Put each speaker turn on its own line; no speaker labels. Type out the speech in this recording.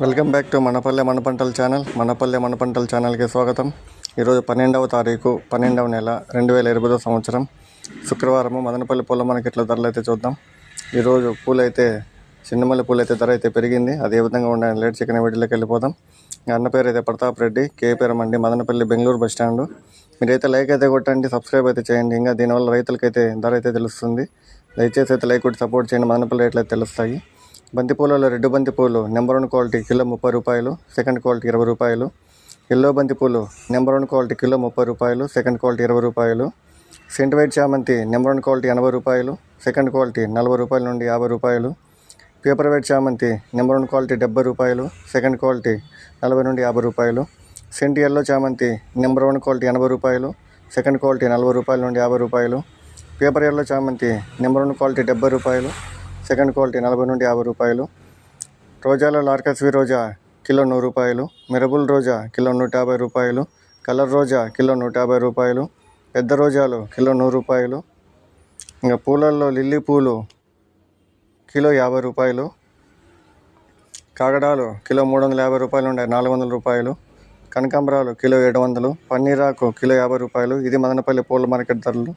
Welcome back to Manapalle Manapantala channel. Manapalle Manapantala ఛానల్కి స్వాగతం. ఈరోజు పన్నెండవ తారీఖు పన్నెండవ నెల రెండు వేల ఇరవై సంవత్సరం. శుక్రవారము మదనపల్లి పూల మార్కెట్లో ధరలు అయితే చూద్దాం. ఈరోజు పూలైతే చిన్నమల్లి పూలు అయితే ధర అయితే పెరిగింది. అదే విధంగా ఉండాలి లేట్ చికెన్ వీటిలోకి వెళ్ళిపోదాం. అన్న పేరు అయితే ప్రతాప్ రెడ్డి కేపీరం మదనపల్లి బెంగళూరు బస్ స్టాండ్. మీరైతే లైక్ అయితే కొట్టండి సబ్స్క్రైబ్ అయితే చేయండి. ఇంకా దీనివల్ల రైతులకైతే ధర అయితే తెలుస్తుంది. దయచేసి అయితే లైక్ కొట్టి సపోర్ట్ చేయండి. మదనపల్లి రేట్లు అయితే తెలుస్తాయి. బంతిపూలలో రెడ్ బంతిపూలు నెంబర్ వన్ క్వాలిటీ కిలో ముప్పై రూపాయలు సెకండ్ క్వాలిటీ ఇరవై రూపాయలు. ఎల్లో బంతిపూలు నెంబర్ వన్ క్వాలిటీ కిలో ముప్పై రూపాయలు సెకండ్ క్వాలిటీ ఇరవై రూపాయలు. సెంట్ వైట్ చామంతి నెంబర్ వన్ క్వాలిటీ ఎనభై రూపాయలు సెకండ్ క్వాలిటీ నలభై రూపాయల నుండి యాభై రూపాయలు. పేపర్ వైట్ చామంతి నెంబర్ వన్ క్వాలిటీ డెబ్బై రూపాయలు సెకండ్ క్వాలిటీ నలభై నుండి యాభై రూపాయలు. సెంట్ ఎల్లో చామంతి నెంబర్ వన్ క్వాలిటీ ఎనభై రూపాయలు సెకండ్ క్వాలిటీ నలభై రూపాయల నుండి యాభై రూపాయలు. పేపర్ ఎల్లో చామంతి నెంబర్ వన్ క్వాలిటీ డెబ్బై రూపాయలు సెకండ్ క్వాలిటీ నలభై నుండి యాభై రూపాయలు. రోజాలో లార్కస్వి రోజా కిలో నూరు రూపాయలు. మిరబుల్ రోజా కిలో నూట యాభై రూపాయలు. కలర్ రోజా కిలో నూట యాభై రూపాయలు. పెద్ద రోజాలు కిలో నూరు రూపాయలు. ఇంకా పూలల్లో లిల్లీ పూలు కిలో యాభై రూపాయలు. కాగడాలు కిలో మూడు వందల యాభై రూపాయలు ఉండే నాలుగు వందల రూపాయలు. కనకాంబరాలు కిలో ఏడు వందలు. పన్నీరాకు కిలో యాభై రూపాయలు. ఇది మదనపల్లి పూల మార్కెట్ ధరలు.